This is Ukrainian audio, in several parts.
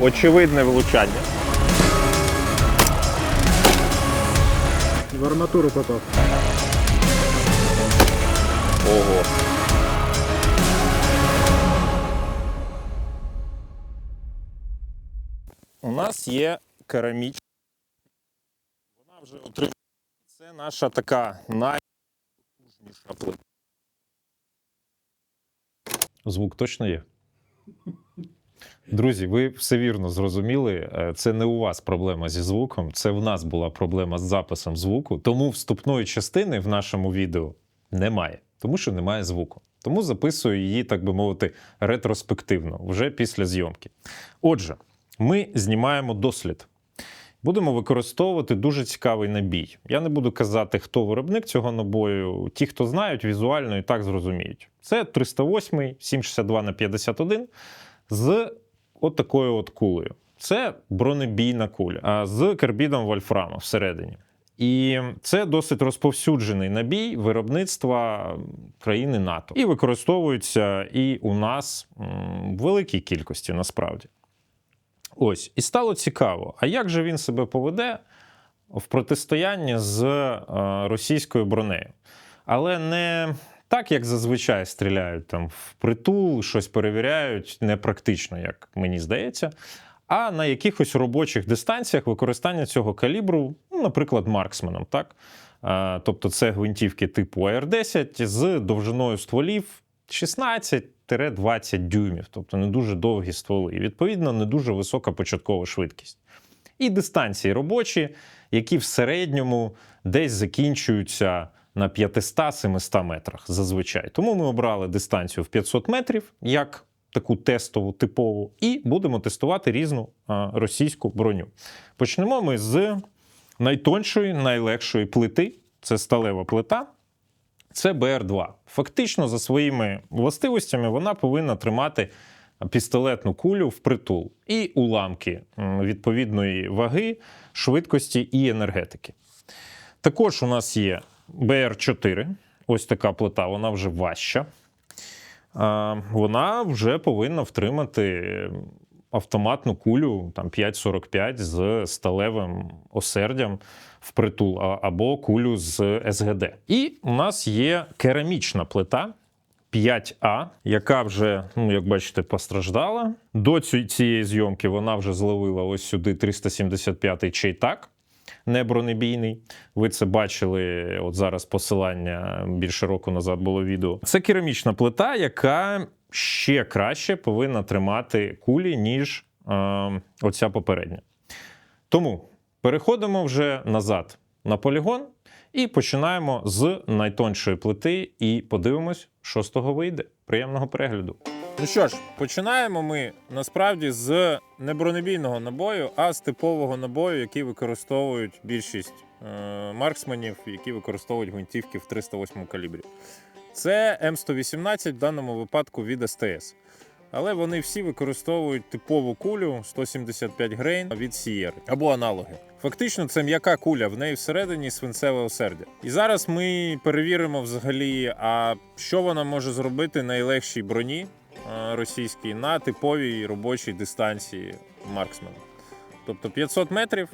очевидне влучання. В арматуру попав. Ого. У нас є керамічна. Вона вже отримала. Це наша така найпотужніша плита. Звук точно є. Друзі, ви все вірно зрозуміли. Е, Це не у вас проблема зі звуком, це в нас була проблема з записом звуку. Тому вступної частини в нашому відео немає, тому що немає звуку. Тому записую її, так би мовити, ретроспективно, вже після зйомки. Отже, ми знімаємо дослід. Будемо використовувати дуже цікавий набій. Я не буду казати, хто виробник цього набою. Ті, хто знають, візуально і так зрозуміють. Це 308 762 на 51 з от такою от кулею. Це бронебійна куля з карбідом вольфраму всередині. І це досить розповсюджений набій виробництва країни НАТО. І використовується і у нас в великій кількості насправді. Ось, і стало цікаво, а як же він себе поведе в протистоянні з е, російською бронею? Але не так, як зазвичай стріляють там в притул, щось перевіряють, непрактично, як мені здається, а на якихось робочих дистанціях використання цього калібру, ну, наприклад, марксменом. Так? Е, Тобто це гвинтівки типу АР-10 з довжиною стволів 16-20 дюймів, тобто не дуже довгі стволи. І відповідно не дуже висока початкова швидкість. І дистанції робочі, які в середньому десь закінчуються на 500-700 метрах зазвичай. Тому ми обрали дистанцію в 500 метрів як таку тестову, типову, і будемо тестувати різну російську броню. Почнемо ми з найтоншої, найлегшої плити. Це сталева плита. Це БР-2. Фактично, за своїми властивостями, вона повинна тримати пістолетну кулю в притул і уламки відповідної ваги, швидкості і енергетики. Також у нас є БР-4. Ось така плита, вона вже важча. Вона вже повинна втримати автоматну кулю там 5,45 з сталевим осердям в притул або кулю з СГД. І у нас є керамічна плита. 5А, яка вже, ну як бачите, постраждала. До цієї зйомки вона вже зловила ось сюди 375-й чейтак, не бронебійний. Ви це бачили. От зараз посилання більше року назад було відео. Це керамічна плита, яка ще краще повинна тримати кулі, ніж е, оця попередня. Тому переходимо вже назад на полігон і починаємо з найтоншої плити і подивимось, що з того вийде. Приємного перегляду. Ну що ж, починаємо ми насправді з не бронебійного набою, а з типового набою, який використовують більшість е, марксменів, які використовують гвинтівки в 308 калібрі. Це М118 в даному випадку від СТС. Але вони всі використовують типову кулю 175 грейн від Sierra або аналоги. Фактично, це м'яка куля, в неї всередині свинцеве осердя. І зараз ми перевіримо взагалі, а що вона може зробити найлегшій броні е, російській на типовій робочій дистанції марксмена. Тобто 500 метрів.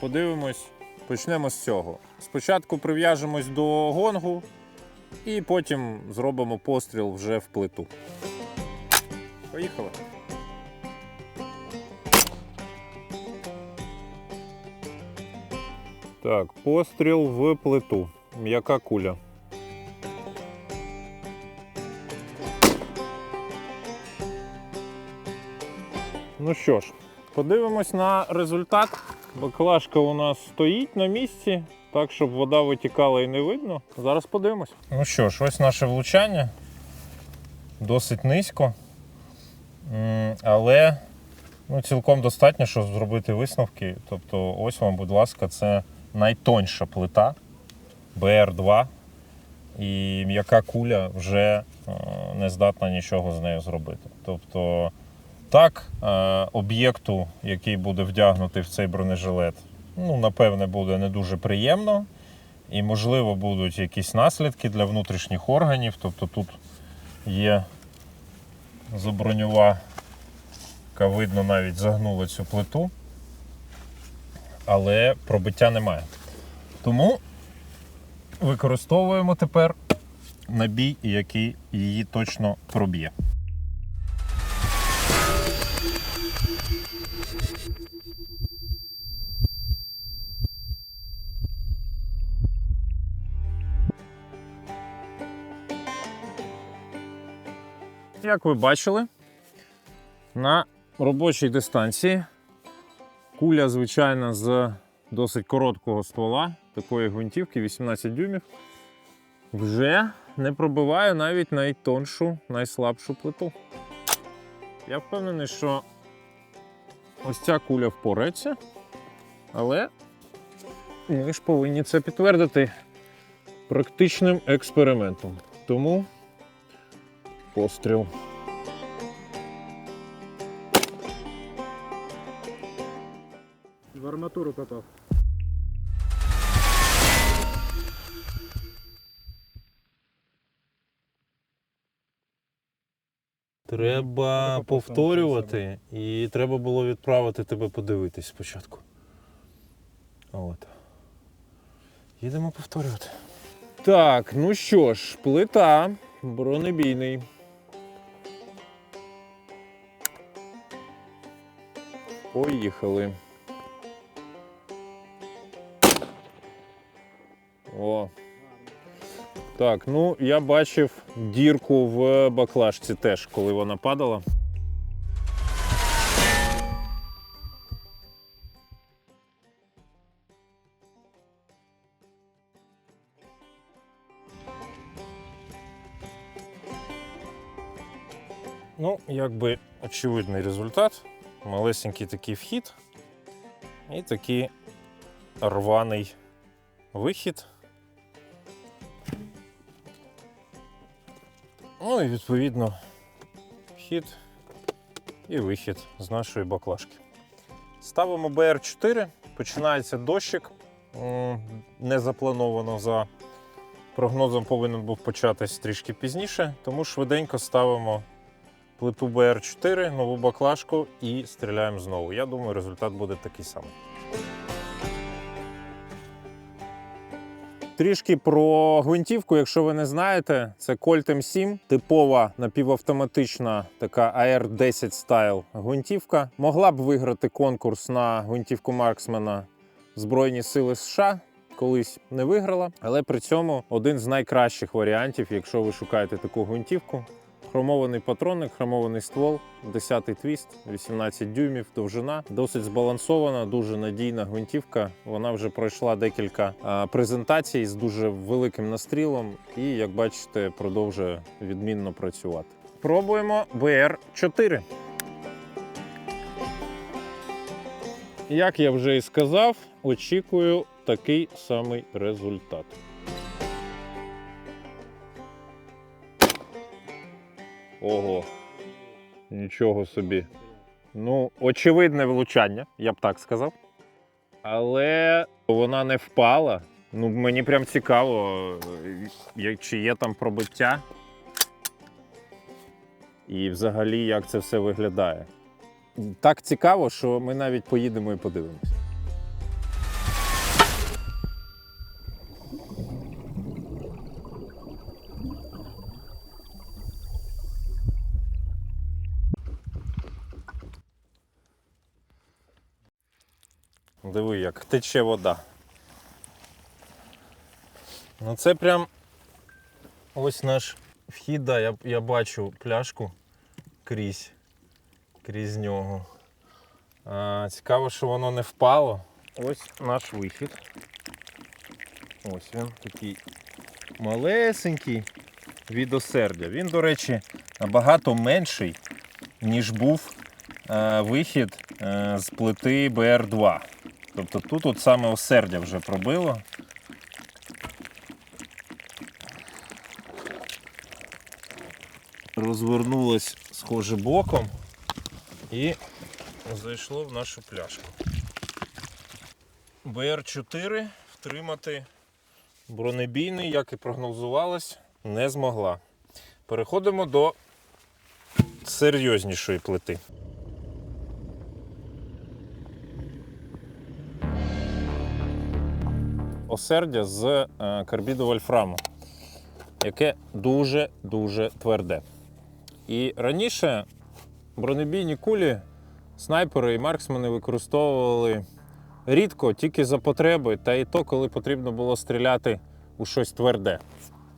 Подивимось, почнемо з цього. Спочатку прив'яжемось до гонгу, і потім зробимо постріл вже в плиту. Поїхали. Так, постріл в плиту. М'яка куля. Ну що ж, подивимось на результат. Баклажка у нас стоїть на місці, так, щоб вода витікала і не видно. Зараз подивимось. Ну що ж, ось наше влучання. Досить низько. Але ну, цілком достатньо, щоб зробити висновки. Тобто, ось вам, будь ласка, це найтонша плита БР-2. І м'яка куля вже е, не здатна нічого з нею зробити. Тобто, так, е, об'єкту, який буде вдягнутий в цей бронежилет, ну, напевне, буде не дуже приємно. І, можливо, будуть якісь наслідки для внутрішніх органів. Тобто тут є заброньова гвинтівка, видно, навіть загнула цю плиту, але пробиття немає. Тому використовуємо тепер набій, який її точно проб'є. Як ви бачили, на робочій дистанції куля, звичайно, з досить короткого ствола, такої гвинтівки 18 дюймів, вже не пробиває навіть найтоншу, найслабшу плиту. Я впевнений, що ось ця куля впорається, але ми ж повинні це підтвердити практичним експериментом. Тому постріл. В арматуру попав. Треба Треба повторювати, і треба було відправити тебе подивитись спочатку. От. Їдемо повторювати. Так, ну що ж, плита бронебійний. Поїхали. О. Так, ну я бачив дірку в баклажці теж, коли вона падала. Ну, якби очевидний результат. Малесенький такий вхід і такий рваний вихід. Ну і відповідно вхід і вихід з нашої баклажки. Ставимо БР4, починається дощик. Не заплановано за прогнозом повинен був початись трішки пізніше, тому швиденько ставимо плиту БР4, нову баклажку і стріляємо знову. Я думаю, результат буде такий самий. Трішки про гвинтівку, якщо ви не знаєте, це Colt M7, типова напівавтоматична така AR-10 стайл гвинтівка. Могла б виграти конкурс на гвинтівку Марксмена Збройні Сили США. Колись не виграла, але при цьому один з найкращих варіантів, якщо ви шукаєте таку гвинтівку. Хромований патронник, хромований ствол, 10-й твіст, 18 дюймів, довжина, досить збалансована, дуже надійна гвинтівка. Вона вже пройшла декілька презентацій з дуже великим настрілом і, як бачите, продовжує відмінно працювати. Пробуємо BR4. Як я вже і сказав, очікую такий самий результат. Ого, нічого собі. Ну, очевидне влучання, я б так сказав. Але вона не впала. Ну, мені прям цікаво, чи є там пробиття. І взагалі, як це все виглядає. Так цікаво, що ми навіть поїдемо і подивимося. Диви, як тече вода. Ну це прям ось наш вхід, да, я, я бачу пляшку крізь, крізь нього. А, цікаво, що воно не впало. Ось наш вихід. Ось він такий малесенький від осердя. Він, до речі, набагато менший, ніж був е, вихід е, з плити БР2. Тобто тут от саме осердя вже пробило. Розвернулось схоже боком і зайшло в нашу пляшку. БР4 втримати бронебійний, як і прогнозувалось, не змогла. Переходимо до серйознішої плити. Осердя з е, карбіду вольфраму, яке дуже-дуже тверде. І раніше бронебійні кулі снайпери і марксмени використовували рідко, тільки за потреби, та і то, коли потрібно було стріляти у щось тверде.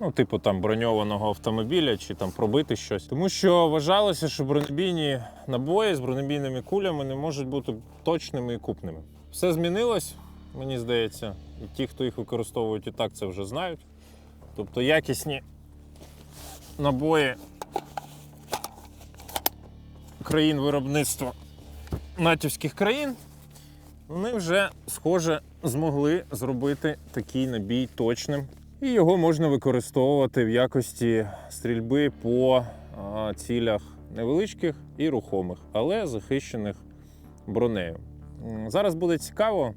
Ну, типу там броньованого автомобіля чи там пробити щось. Тому що вважалося, що бронебійні набої з бронебійними кулями не можуть бути точними і купними. Все змінилось, мені здається, і ті, хто їх використовують і так, це вже знають. Тобто якісні набої країн виробництва натівських країн, вони вже, схоже, змогли зробити такий набій точним. І його можна використовувати в якості стрільби по цілях невеличких і рухомих, але захищених бронею. Зараз буде цікаво.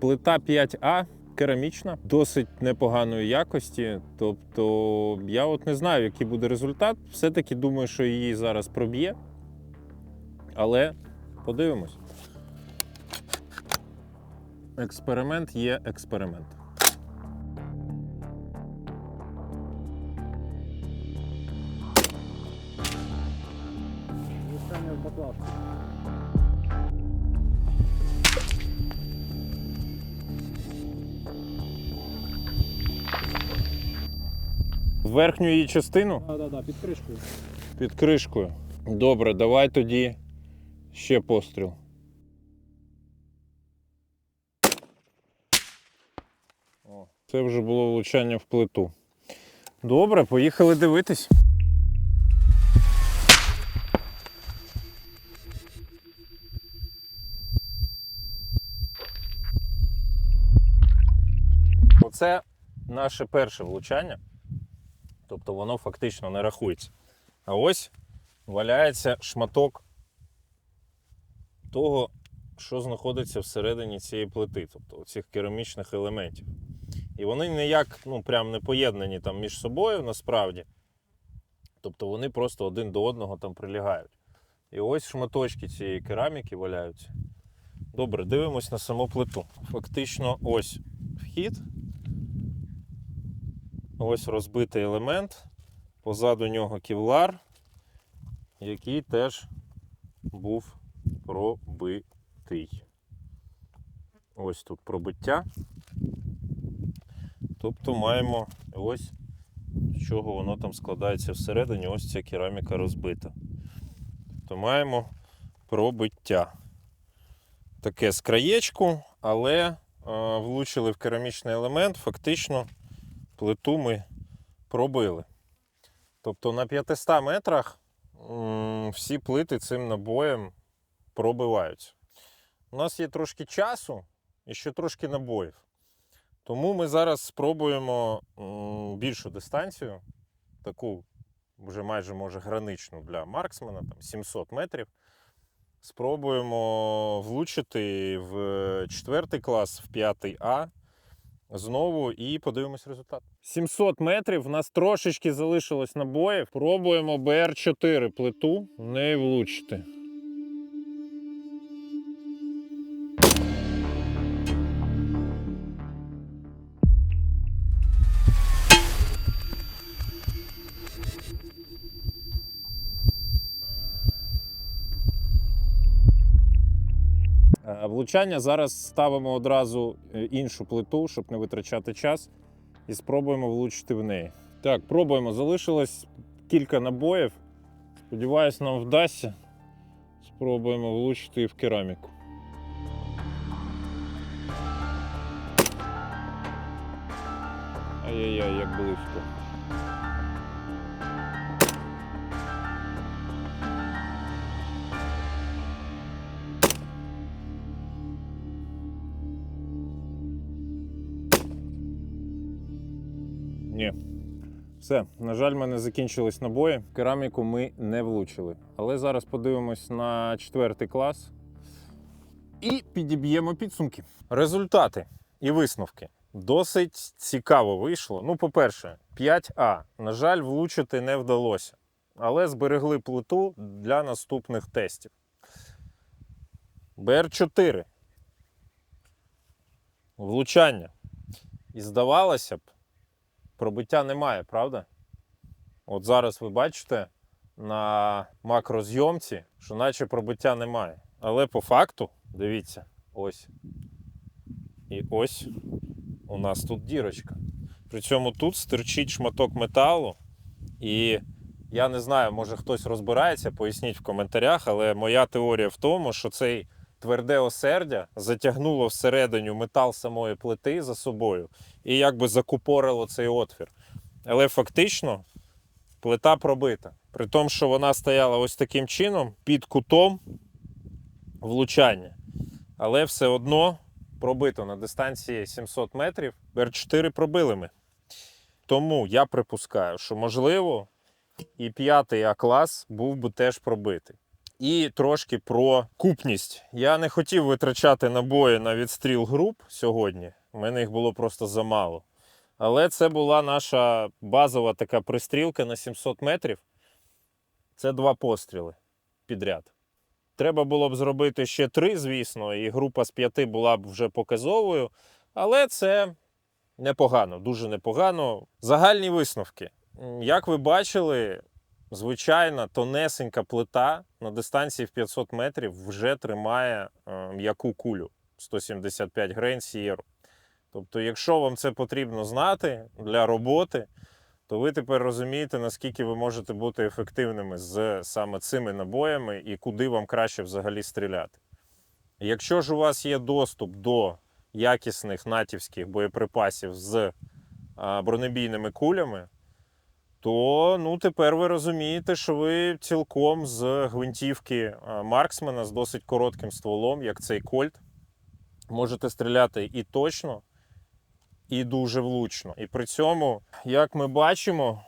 Плита 5А керамічна, досить непоганої якості. Тобто я от не знаю, який буде результат. Все-таки думаю, що її зараз проб'є. Але подивимось. Експеримент є експеримент. Верхню її частину Да, да, да, під кришкою. під кришкою. Добре, давай тоді ще постріл. О, це вже було влучання в плиту. Добре, поїхали дивитись. Оце наше перше влучання. Тобто воно фактично не рахується. А ось валяється шматок того, що знаходиться всередині цієї плити, тобто цих керамічних елементів. І вони ніяк ну, прям не поєднані там між собою насправді. Тобто вони просто один до одного там прилягають. І ось шматочки цієї кераміки валяються. Добре, дивимось на саму плиту. Фактично, ось вхід. Ось розбитий елемент. Позаду нього ківлар, який теж був пробитий. Ось тут пробиття. Тобто маємо ось з чого воно там складається всередині, ось ця кераміка розбита. Тобто маємо пробиття. Таке з краєчку, але е, влучили в керамічний елемент, фактично плиту ми пробили. Тобто на 500 метрах всі плити цим набоєм пробиваються. У нас є трошки часу і ще трошки набоїв. Тому ми зараз спробуємо більшу дистанцію, таку вже майже може граничну для марксмена, там 700 метрів. Спробуємо влучити в четвертий клас, в п'ятий А. Знову і подивимось результат. 700 метрів. У нас трошечки залишилось набоїв. Пробуємо БР4 плиту, в неї влучити. Влучання зараз ставимо одразу е, іншу плиту, щоб не витрачати час, і спробуємо влучити в неї. Так, пробуємо. Залишилось кілька набоїв. Сподіваюсь, нам вдасться. Спробуємо влучити в кераміку. Ай-яй-яй, як близько. Все, на жаль, в мене закінчились набої. Кераміку ми не влучили. Але зараз подивимось на четвертий клас і підіб'ємо підсумки. Результати і висновки. Досить цікаво вийшло. Ну, по-перше, 5А. На жаль, влучити не вдалося. Але зберегли плиту для наступних тестів. БР4. Влучання. І здавалося б, пробиття немає, правда? От зараз ви бачите на макрозйомці, що наче пробиття немає. Але по факту, дивіться, ось. І ось у нас тут дірочка. При цьому тут стирчить шматок металу. І я не знаю, може хтось розбирається, поясніть в коментарях, але моя теорія в тому, що цей тверде осердя затягнуло всередину метал самої плити за собою і якби закупорило цей отвір. Але фактично плита пробита. При тому, що вона стояла ось таким чином під кутом влучання. Але все одно пробито на дистанції 700 метрів. Р4 пробили ми. Тому я припускаю, що можливо і п'ятий А-клас був би теж пробитий. І трошки про купність. Я не хотів витрачати набої на відстріл груп сьогодні. У мене їх було просто замало. Але це була наша базова така пристрілка на 700 метрів. Це два постріли підряд. Треба було б зробити ще три, звісно, і група з п'яти була б вже показовою. Але це непогано, дуже непогано. Загальні висновки. Як ви бачили, звичайна тонесенька плита на дистанції в 500 метрів вже тримає е, м'яку кулю 175 грейн Сієру. Тобто, якщо вам це потрібно знати для роботи, то ви тепер розумієте, наскільки ви можете бути ефективними з саме цими набоями і куди вам краще взагалі стріляти. Якщо ж у вас є доступ до якісних натівських боєприпасів з бронебійними кулями, то ну, тепер ви розумієте, що ви цілком з гвинтівки Марксмена з досить коротким стволом, як цей Кольт, можете стріляти і точно, і дуже влучно. І при цьому, як ми бачимо,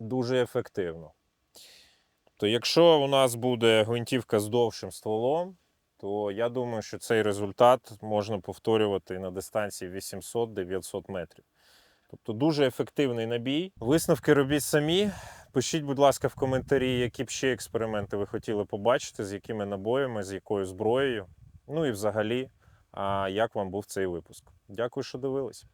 дуже ефективно. То якщо у нас буде гвинтівка з довшим стволом, то я думаю, що цей результат можна повторювати на дистанції 800-900 метрів. Тобто дуже ефективний набій. Висновки робіть самі. Пишіть, будь ласка, в коментарі, які б ще експерименти ви хотіли побачити, з якими набоями, з якою зброєю. Ну і взагалі, як вам був цей випуск. Дякую, що дивились.